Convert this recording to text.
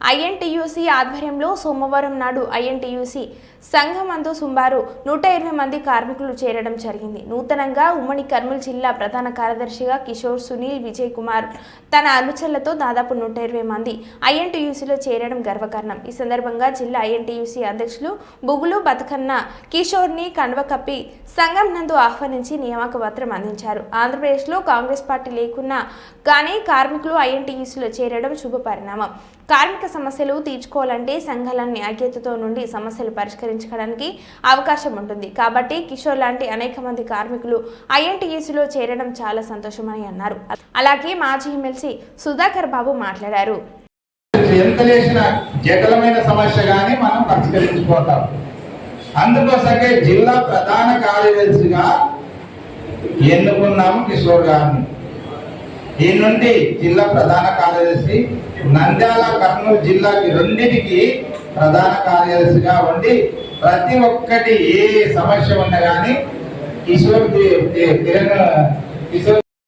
INTUC ఆధ్వర్యంలో సోమవారం నాడు ఐఎన్టీయూసీ సంఘమందు సుమారు నూట ఇరవై మంది కార్మికులు చేరడం జరిగింది. నూతనంగా ఉమ్మడి కర్నూలు జిల్లా ప్రధాన కార్యదర్శిగా కిషోర్ సునీల్ విజయ్ కుమార్ తన అనుచరులతో దాదాపు నూట ఇరవై మంది ఐఎన్టీయూసీలో చేరడం గర్వకారణం. ఈ సందర్భంగా జిల్లా ఐఎన్టీయూసీ అధ్యక్షులు బుగులు బతుకన్న కిషోర్ని కండవ కప్పి సంఘం నందు ఆహ్వానించి నియామక పత్రం అందించారు. ఆంధ్రప్రదేశ్లో కాంగ్రెస్ పార్టీ లేకున్నా కానీ కార్మికులు ఐఎన్టీయూసీలో చేరడం శుభ పరిణామం కార్మిక సమస్యలు తీర్చుకోవాలంటే సంఘాలన్నీ ఐక్యతతో నుండి సమస్యలు పరిష్కరించుకోవడానికి అవకాశం ఉంటుంది. కాబట్టి కిషోర్ లాంటి అనేక మంది కార్మికులు ఐఎన్టీఎస్లో చేరడం చాలా సంతోషమని అన్నారు. అలాగే మాజీ ఎమ్మెల్సీ సుధాకర్ బాబు మాట్లాడారు. ఎంత లేచిన జటిలమైన సమస్య కానీ మనం పరిష్కరించుకోవటం అందుకోసమే జిల్లా ప్రధాన కార్యదర్శిగా ఎన్నుకున్నాము కిషోర్ గారిని. ఈ నుండి జిల్లా ప్రధాన కార్యదర్శి నంద్యాల కర్నూలు జిల్లాకి రెండింటికి ప్రధాన కార్యదర్శిగా ఉండి ప్రతి ఒక్కటి ఏ సమస్య ఉన్నా కానీ కిషోర్ కిరణ్ కిషోర్